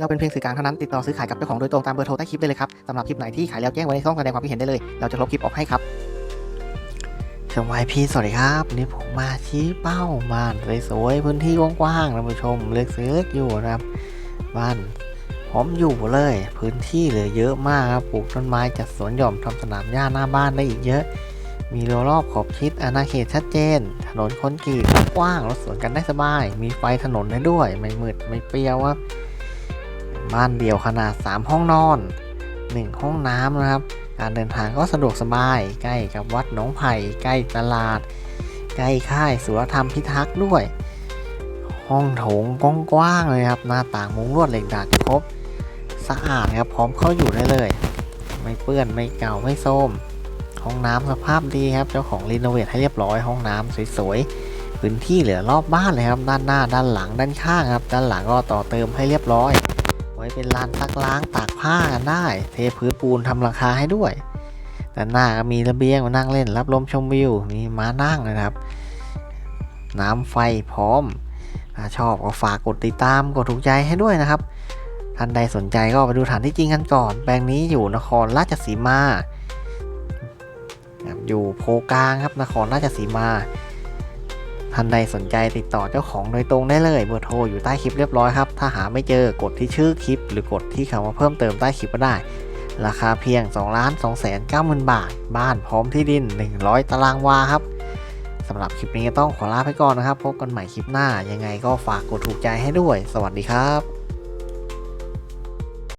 เราเป็นเพียงสื่อกลางเท่านั้นติดต่อซื้อขายกับเจ้าของโดยตรงตามเบอร์โทรใต้คลิปได้เลยครับสำหรับคลิปไหนที่ขายแล้วแจ้งไว้ในช่องแสดงความคิดเห็นได้เลย เราจะลบคลิปออกให้ครับชมวายพี่สวัสดีครับวันนี้ผมมาชี้เป้าบ้านสวยๆพื้นที่กว้างๆท่านผู้ชมเลือกซื้ออยู่นะครับบ้านพร้อมอยู่เลย พื้นที่เหลือเยอะมากครับปลูกต้นไม้จัดสวนหย่อมทำสนามหญ้าหน้าบ้านได้อีกเยอะ มีรั้วรอบขอบชิดอาณาเขตชัดเจน ถนนคนกรีตกว้างรถสวนกันได้สบาย มีไฟถนนได้ด้วย ไม่มืดไม่เปรี้ยวครับ บ้านเดี่ยวขนาด 3 ห้องนอน 1 ห้องน้ำนะครับ การเดินทางก็สะดวกสบาย ใกล้กับวัดหนองไผ่ ใกล้ตลาด ใกล้ค่ายสุรธรรมพิทักษ์ด้วย ห้องโถงกว้างๆเลยครับ หน้าต่างมุ้งลวดเหล็กดัดครบ สะอาดครับ พร้อมเข้าอยู่ได้เลย ไม่เปื้อน ไม่เก่า ไม่โทมห้องน้ำสภาพดีครับ เจ้าของรีโนเวทให้เรียบร้อย ห้องน้ำสวยๆ พื้นที่เหลือรอบบ้านเลยครับ ด้านหน้า ด้านหลัง ด้านข้างครับ ด้านหลังก็ต่อเติมให้เรียบร้อย ไว้เป็นลานซักล้างตากผ้ากันได้ เทพื้นปูนทำราคาให้ด้วยด้านหน้าก็มีระเบียงมานั่งเล่น รับลมชมวิวมีม้านั่งนะครับ น้ำไฟพร้อมถ้าชอบก็ฝากกดติดตามกดถูกใจให้ด้วยนะครับ ท่านใดสนใจก็ไปดูฐานที่จริงกันก่อน แปลงนี้อยู่นครราชสีมา อยู่โพกลางครับนครราชสีมา ท่านใดสนใจติดต่อเจ้าของโดยตรงได้เลยเบอร์โทรอยู่ใต้คลิปเรียบร้อยครับ ถ้าหาไม่เจอกดที่ชื่อคลิป หรือกดที่คำว่าเพิ่มเติมใต้คลิปก็ได้ ราคาเพียง2ล้าน2แสน9หมื่นบาท บ้านพร้อมที่ดิน 100 ตารางวาครับสำหรับคลิปนี้ต้องขอลาไปก่อนนะครับ พบกันใหม่คลิปหน้ายังไงก็ฝากกดถูกใจให้ด้วย สวัสดีครับ